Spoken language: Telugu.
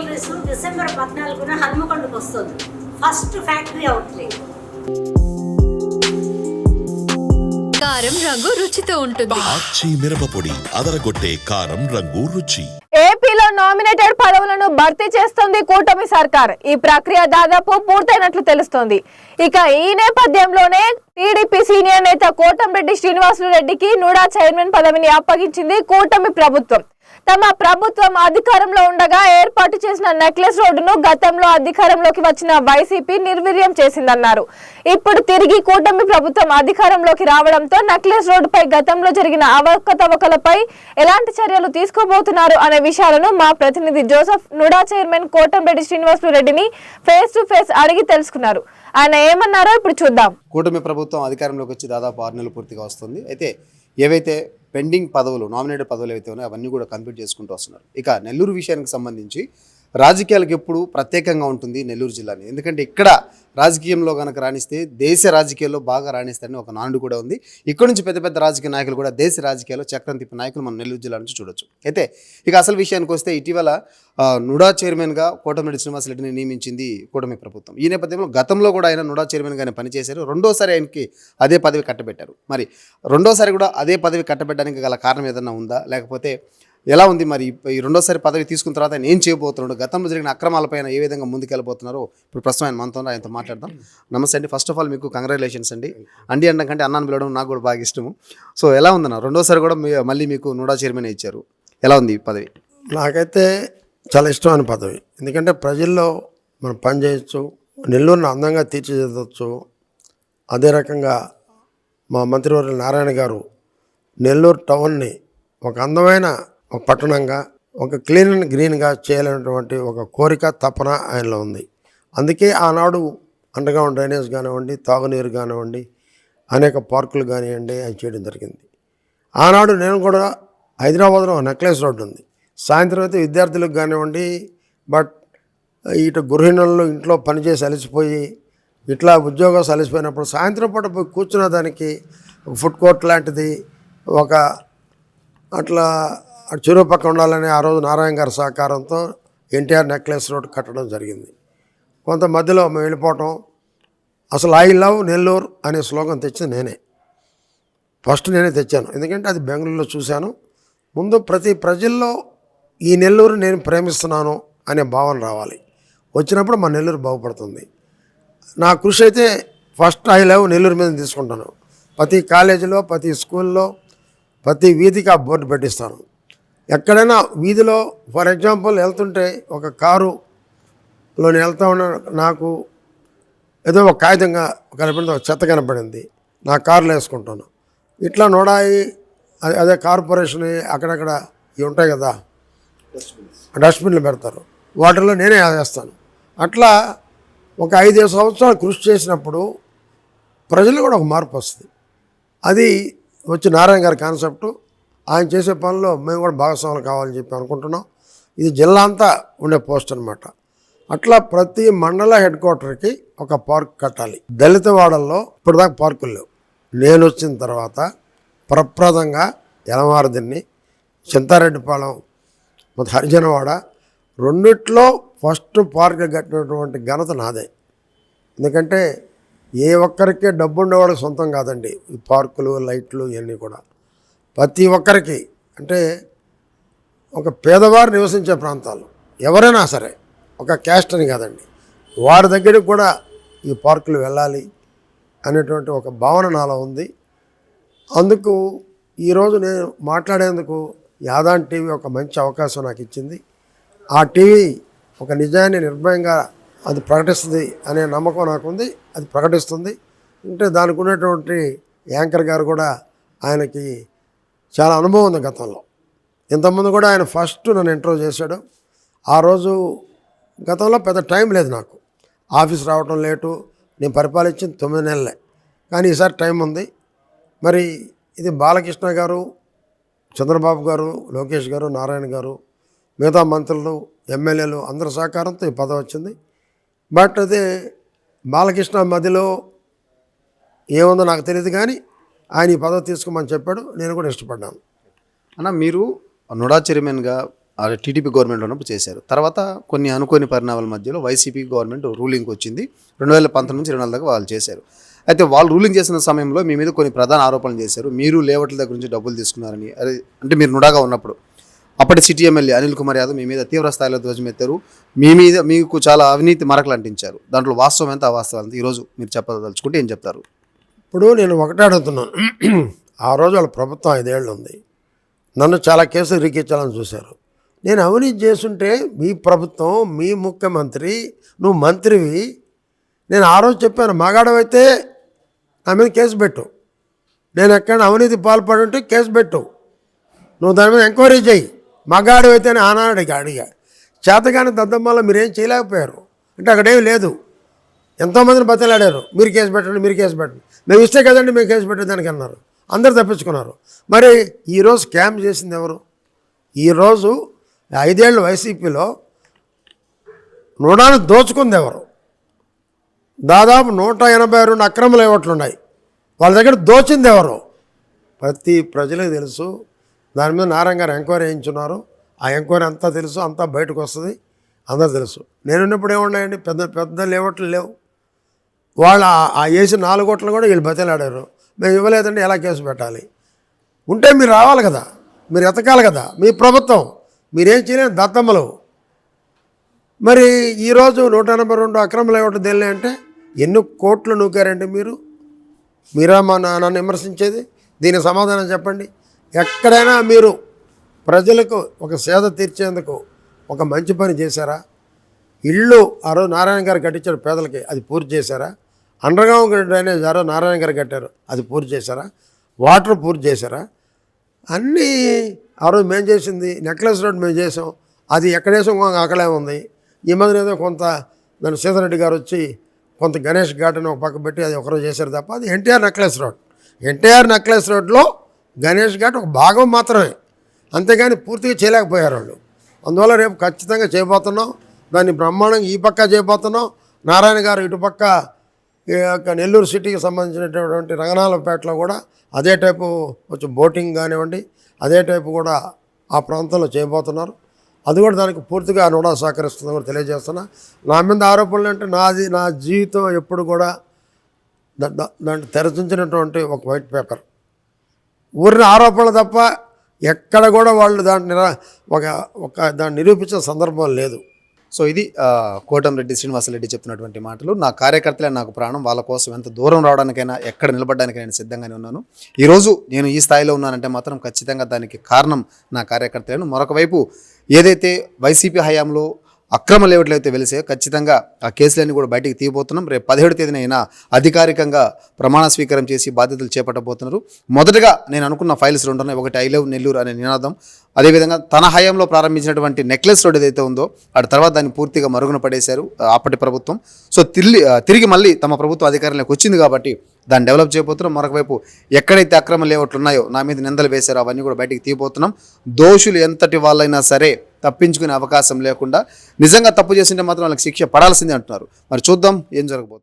జ్యువెలరీస్ డిసెంబర్ పద్నాలుగున హన్మకొండకు వస్తుంది. ఫస్ట్ ఫ్యాక్టరీ అవుట్లెట్ కారం రంగు రుచితో ఉంటుంది. ఆచి మిరపపొడి అదరగొట్టే కారం రంగు రుచి. ఏపీలో నామినేటెడ్ పదవులను భర్తీ చేస్తుంది కూటమి సర్కార్. ఈ ప్రక్రియ దాదాపు పూర్తయినట్లు తెలుస్తోంది. ఇక ఈ నేపథ్యంలోనే టీడీపీ సీనియర్ నేత కోటంరెడ్డి శ్రీనివాసులు రెడ్డికి నూడా చైర్మన్ పదవిని అప్పగించింది కూటమి ప్రభుత్వం. తమ ప్రభుత్వం అధికారంలో ఉండగా ఏర్పాటు చేసిన నెక్లెస్ రోడ్డును గతంలో అధికారంలోకి వచ్చిన వైసీపీ నిర్వీర్యం చేసిందన్నారు. ఇప్పుడు తిరిగి కూటమి ప్రభుత్వం అధికారంలోకి రావడంతో నెక్లెస్ రోడ్డుపై గతంలో జరిగిన అవకతవకలపై ఎలాంటి చర్యలు తీసుకోబోతున్నారు అనే విషయాలను మా ప్రతినిధి Joseph NUDA chairman Kotamreddy Srinivasulu రెడ్డిని ఫేస్ టు ఫేస్ అడిగి తెలుసుకున్నారు. ఆయన ఏమన్నారో ఇప్పుడు చూద్దాం. కూటమి ప్రభుత్వం అధికారంలోకి వచ్చి దాదాపు ఆరు నెలలు పూర్తిగా వస్తుంది. అయితే ఏవైతే పెండింగ్ పదవులు నామినేటెడ్ పదవులు ఏవైతే ఉన్నాయో అవన్నీ కూడా కంప్లీట్ చేసుకుంటూ వస్తున్నారు. ఇక నెల్లూరు విషయానికి సంబంధించి రాజకీయాలకు ఎప్పుడు ప్రత్యేకంగా ఉంటుంది నెల్లూరు జిల్లాని. ఎందుకంటే ఇక్కడ రాజకీయంలో కనుక రాణిస్తే దేశ రాజకీయాల్లో బాగా రాణిస్తారని ఒక నానుడు కూడా ఉంది. ఇక్కడ నుంచి పెద్ద పెద్ద రాజకీయ నాయకులు కూడా దేశ రాజకీయాల్లో చక్రం తిప్పిన నాయకులు మనం నెల్లూరు జిల్లా నుంచి చూడొచ్చు. అయితే ఇక అసలు విషయానికి వస్తే ఇటీవల నుడా చైర్మన్గా కోటమిరెడ్డి శ్రీనివాసరెడ్డిని నియమించింది కూటమి ప్రభుత్వం. ఈ నేపథ్యంలో గతంలో కూడా ఆయన నుడా చైర్మన్గానే పనిచేశారు. రెండోసారి ఆయనకి అదే పదవి కట్టబెట్టారు. మరి రెండోసారి కూడా అదే పదవి కట్టబెట్టడానికి గల కారణం ఏదైనా ఉందా? లేకపోతే ఎలా ఉంది మరి? ఈ రెండోసారి పదవి తీసుకున్న తర్వాత ఆయన ఏం చేయబోతున్నాడు? గతంలో జరిగిన అక్రమాలపైన ఏ విధంగా ముందుకెళ్ళబోతున్నారో ఇప్పుడు ప్రస్తుతం ఆయన మనతో ఆయనతో మాట్లాడదాం. నమస్తే అండి. ఫస్ట్ ఆఫ్ ఆల్ మీకు కంగ్రాచులేషన్స్ అండి. అండి అన్న కంటే అన్నాను పిలవడం నాకు కూడా బాగా ఇష్టము. సో ఎలా ఉందన్న? రెండోసారి కూడా మీ- మళ్ళీ మీకు నూడా చైర్మన్ ఇచ్చారు. ఎలా ఉంది ఈ పదవి? నాకైతే చాలా ఇష్టమైన పదవి. ఎందుకంటే ప్రజల్లో మనం పని చేయొచ్చు నెల్లూరుని అందంగా తీర్చిదిద్దవచ్చు అదే రకంగా మా మంత్రివర్యులు నారాయణ గారు నెల్లూరు టౌన్ని ఒక అందమైన ఒక పట్టణంగా ఒక క్లీన్ అండ్ గ్రీన్గా చేయాలనేటువంటి ఒక కోరిక తపన ఆయనలో ఉంది. అందుకే ఆనాడు అండర్గ్రౌండ్ డ్రైనేజ్ కానివ్వండి తాగునీరు కానివ్వండి అనేక పార్కులు కానివ్వండి ఆయన చేయడం జరిగింది. ఆనాడు నేను కూడా హైదరాబాద్లో నెక్లెస్ రోడ్డు ఉంది. సాయంత్రం అయితే విద్యార్థులకు కానివ్వండి బట్ ఇటు గృహిణులు ఇంట్లో పనిచేసి అలసిపోయి ఇట్లా ఉద్యోగం అలసిపోయినప్పుడు సాయంత్రం పూట పోయి కూర్చున్న దానికి ఫుడ్ కోర్ట్ లాంటిది ఒక అట్లా అటు చెరువు పక్క ఉండాలని ఆ రోజు నారాయణ గారి సహకారంతో ఎన్టీఆర్ నెక్లెస్ రోడ్ కట్టడం జరిగింది. కొంత మధ్యలో మేము వెళ్ళిపోవటం అసలు ఐ లవ్ నెల్లూరు అనే శ్లోకం తెచ్చింది నేనే. ఫస్ట్ నేనే తెచ్చాను. ఎందుకంటే అది బెంగళూరులో చూశాను. ముందు ప్రతి ప్రజల్లో ఈ నెల్లూరు నేను ప్రేమిస్తున్నాను అనే భావన రావాలి. వచ్చినప్పుడు మా నెల్లూరు బాగుపడుతుంది. నా కృషి అయితే ఫస్ట్ ఐ లవ్ నెల్లూరు మీద తీసుకుంటాను. ప్రతి కాలేజీలో ప్రతి స్కూల్లో ప్రతి వీధికి ఆ బోర్డు పెట్టిస్తాను. ఎక్కడైనా వీధిలో ఫర్ ఎగ్జాంపుల్ వెళ్తుంటే ఒక కారులో నేను వెళ్తా ఉన్న నాకు ఏదో ఒక కాగితంగా కనపడింది ఒక చెత్త కనపడింది. నా కారులో వేసుకుంటాను. ఇట్లా నోడాయి అదే అదే కార్పొరేషన్ అక్కడక్కడ ఇవి ఉంటాయి కదా డస్ట్బిన్లు పెడతారు. వాటిల్లో నేనే వేస్తాను. అట్లా ఒక ఐదు సంవత్సరాలు కృషి చేసినప్పుడు ప్రజలు కూడా ఒక మార్పు వస్తుంది. అది వచ్చి నారాయణ గారి కాన్సెప్టు. ఆయన చేసే పనిలో మేము కూడా భాగస్వాములు కావాలని చెప్పి అనుకుంటున్నాం. ఇది జిల్లా అంతా ఉండే పోస్ట్ అనమాట అట్లా ప్రతి మండల హెడ్ క్వార్టర్కి ఒక పార్క్ కట్టాలి. దళితవాడల్లో ఇప్పటిదాకా పార్కులు లేవు. నేను వచ్చిన తర్వాత ప్రప్రదంగా ఎలమారదిన్ని చింతారెడ్డిపాలెం హరిజనవాడ రెండిట్లో ఫస్ట్ పార్క్ కట్టినటువంటి ఘనత నాదే. ఎందుకంటే ఏ ఒక్కరికే డబ్బు ఉండేవాడు సొంతం కాదండి. ఈ పార్కులు లైట్లు ఇవన్నీ కూడా. ప్రతి ఒక్కరికి అంటే ఒక పేదవారు నివసించే ప్రాంతాలు ఎవరైనా సరే ఒక క్యాస్ట్ అని కాదండి వారి దగ్గరికి కూడా ఈ పార్కులు వెళ్ళాలి అనేటువంటి ఒక భావన నాలో ఉంది. అందుకు ఈరోజు నేను మాట్లాడేందుకు యాదాన్ టీవీ ఒక మంచి అవకాశం నాకు ఇచ్చింది. ఆ టీవీ ఒక నిజాన్ని నిర్భయంగా అది ప్రకటిస్తుంది అనే నమ్మకం నాకుంది అది ప్రకటిస్తుంది. అంటే దానికి ఉన్నటువంటి యాంకర్ గారు కూడా ఆయనకి చాలా అనుభవం ఉంది గతంలో. ఇంతకుముందు కూడా ఆయన ఫస్ట్ నన్ను ఇంటర్వ్యూ చేశాడు. ఆ రోజు గతంలో పెద్ద టైం లేదు నాకు. ఆఫీస్ రావటం లేటు నేను పరిపాలించింది తొమ్మిది నెలలే. కానీ ఈసారి టైం ఉంది. మరి ఇది బాలకృష్ణ గారు చంద్రబాబు గారు లోకేష్ గారు నారాయణ గారు మిగతా మంత్రులు ఎమ్మెల్యేలు అందరి సహకారంతో ఈ పదవి వచ్చింది. బట్ అదే బాలకృష్ణ మధ్యలో ఏముందో నాకు తెలియదు కానీ ఆయన ఈ పదవి తీసుకోమని చెప్పాడు. నేను కూడా ఇష్టపడ్డాను. అన్న మీరు నుడా చైర్మన్గా టీడీపీ గవర్నమెంట్ ఉన్నప్పుడు చేశారు. తర్వాత కొన్ని అనుకోని పరిణామాల మధ్యలో వైసీపీ గవర్నమెంట్ రూలింగ్కి వచ్చింది. రెండు వేల పంతొమ్మిది నుంచి రెండు వేల దాకా వాళ్ళు చేశారు. అయితే వాళ్ళు రూలింగ్ చేసిన సమయంలో మీ మీద కొన్ని ప్రధాన ఆరోపణలు చేశారు. మీరు లేవట్ల దగ్గర నుంచి డబ్బులు తీసుకున్నారని అదే అంటే మీరు నుడాగా ఉన్నప్పుడు. అప్పటి సిటీ ఎమ్మెల్యే అనిల్ కుమార్ యాదవ్ మీ మీద తీవ్ర స్థాయిలో ధ్వజమెత్తారు. మీ మీద మీకు చాలా అవినీతి మరకలు అంటించారు. దాంట్లో వాస్తవం ఎంత అవాస్తవం ఎంత? ఈరోజు మీరు చెప్పదలుచుకుంటే ఏం చెప్తారు? ఇప్పుడు నేను ఒకటే అడుగుతున్నాను. ఆ రోజు వాళ్ళ ప్రభుత్వం ఐదేళ్ళు ఉంది. నన్ను చాలా కేసులు ఇరికించాలని చూశారు. నేను అవినీతి చేస్తుంటే మీ ప్రభుత్వం మీ ముఖ్యమంత్రి నువ్వు మంత్రివి. నేను ఆ రోజు చెప్పాను మగాడవైతే నా మీద కేసు పెట్టు. నేను ఎక్కడ అవినీతి పాల్పడి ఉంటే కేసు పెట్టు. నువ్వు దాని మీద ఎంక్వైరీ చేయి మగాడు అని ఆనాడు అడిగా అడిగా. చేతగాని దద్దమ్మలో మీరేం చేయలేకపోయారు? అంటే అక్కడేం లేదు. ఎంతోమందిని బతలాడారు. మీరు కేసు పెట్టండి మీరు కేసు పెట్టండి. మేము ఇస్తే కదండి మేము కేసు పెట్టేదానికి అన్నారు. అందరు తప్పించుకున్నారు. మరి ఈరోజు స్కామ్ చేసింది ఎవరు? ఈరోజు ఐదేళ్ళు వైసీపీలో నూడాను దోచుకుంది ఎవరు? దాదాపు నూట ఎనభై రెండు అక్రమ ఇవ్వట్లున్నాయి ఉన్నాయి? వాళ్ళ దగ్గర దోచింది ఎవరు? ప్రతి ప్రజలకు తెలుసు. దాని మీద నారాయణ గారు ఎంక్వైరీ చేయించున్నారు. ఆ ఎంక్వైరీ అంతా తెలుసు అంతా బయటకు వస్తుంది. అందరు తెలుసు. నేను ఉన్నప్పుడు ఏమున్నాయండి? పెద్ద పెద్ద లేవట్లు లేవు. వాళ్ళు ఆ- వేసిన నాలుగు కోట్లు కూడా వీళ్ళు బతిలాడారు. మేము ఇవ్వలేదంటే ఎలా కేసు పెట్టాలి? ఉంటే మీరు రావాలి కదా. మీరు ఎతకాలి కదా. మీ ప్రభుత్వం. మీరేం చేయలేదు దత్తమ్మలు మరి ఈరోజు నూట ఎనభై రెండు అక్రమలు ఇవ్వటం తెలియ అంటే ఎన్ని కోట్లు నూకారండి మీరు? మీరా మా నా- నన్ను విమర్శించేది? దీని సమాధానం చెప్పండి. ఎక్కడైనా మీరు ప్రజలకు ఒక సేద తీర్చేందుకు ఒక మంచి పని చేశారా? ఇళ్ళు ఆ రోజు నారాయణ గారు కట్టించారు పేదలకి. అది పూర్తి చేశారా? అండర్గ్రౌండ్ డ్రైనేజ్ ఆ నారాయణ గారు కట్టారు. అది పూర్తి చేశారా? వాటర్ పూర్తి చేశారా? అన్నీ ఆ రోజు మేము చేసింది నెక్లెస్ రోడ్ మేము చేసాం. అది ఎక్కడ వేసాం అక్కడే ఉంది. ఈ మధ్యన ఏదో కొంత దాని సీతారెడ్డి గారు వచ్చి కొంత గణేష్ గార్డెన్ ఒక పక్క పెట్టి అది ఒకరోజు చేశారు తప్ప అది NTR necklace road. NTR necklace రోడ్లో గణేష్ ఘాట్ ఒక భాగం మాత్రమే. అంతేగాని పూర్తిగా చేయలేకపోయారు వాళ్ళు. అందువల్ల రేపు ఖచ్చితంగా చేయబోతున్నాం. దాన్ని బ్రహ్మాండంగా ఈ పక్క చేయబోతున్నాం. నారాయణ గారు ఇటుపక్క ఈ యొక్క నెల్లూరు సిటీకి సంబంధించినటువంటి రంగనాలపేటలో కూడా అదే టైపు కొంచెం బోటింగ్ కానివ్వండి అదే టైపు కూడా ఆ ప్రాంతంలో చేయబోతున్నారు. అది కూడా దానికి పూర్తిగా నూడా సహకరిస్తుందని కూడా తెలియజేస్తున్నా. నా మీద ఆరోపణలు అంటే నాది నా జీవితం ఎప్పుడు కూడా దా- దాంట్లో తెరచించినటువంటి ఒక వైట్ పేపర్. ఊరిన ఆరోపణలు తప్ప ఎక్కడ కూడా వాళ్ళు దాన్ని నిరా- ఒక ఒక దాన్ని నిరూపించిన సందర్భం లేదు. సో ఇది కోటంరెడ్డి శ్రీనివాసరెడ్డి చెప్తున్నటువంటి మాటలు. నా కార్యకర్తలే నాకు ప్రాణం. వాళ్ళ కోసం ఎంత దూరం రావడానికైనా ఎక్కడ నిలబడడానికైనా నేను సిద్ధంగానే ఉన్నాను. ఈరోజు నేను ఈ స్థాయిలో ఉన్నానంటే మాత్రం ఖచ్చితంగా దానికి కారణం నా కార్యకర్తలను. మరొక వైపు ఏదైతే వైసీపీ హయాంలో అక్రమ లేవట్లు వెలిసే వెలిసాయో ఖచ్చితంగా ఆ కేసులన్నీ కూడా బయటికి తీయబోతున్నాం. రేపు పదిహేడు తేదీన అయినా అధికారికంగా ప్రమాణ స్వీకారం చేసి బాధ్యతలు చేపట్టబోతున్నారు. మొదటగా నేను అనుకున్న ఫైల్స్ రెండు ఉన్నాయి. ఒకటి ఐ లవ్ నెల్లూరు అనే నినాదం. అదేవిధంగా తన హయాంలో ప్రారంభించినటువంటి నెక్లెస్ రోడ్ ఏదైతే ఉందో ఆ తర్వాత దాన్ని పూర్తిగా మరుగున పడేశారు అప్పటి ప్రభుత్వం. సో తిరిగి తిరిగి మళ్ళీ తమ ప్రభుత్వ అధికారంలోకి వచ్చింది కాబట్టి దాన్ని డెవలప్ చేయబోతున్నాం. మరొక వైపు ఎక్కడైతే అక్రమ లేవట్లు ఉన్నాయో నా మీద నిందలు వేశారో అవన్నీ కూడా బయటికి తీయబోతున్నాం. దోషులు ఎంతటి వాళ్ళైనా సరే తప్పించుకునే అవకాశం లేకుండా నిజంగా తప్పు చేసింటే మాత్రం వాళ్ళకి శిక్ష పడాల్సిందే అంటున్నారు. మరి చూద్దాం ఏం జరగబోతుంది.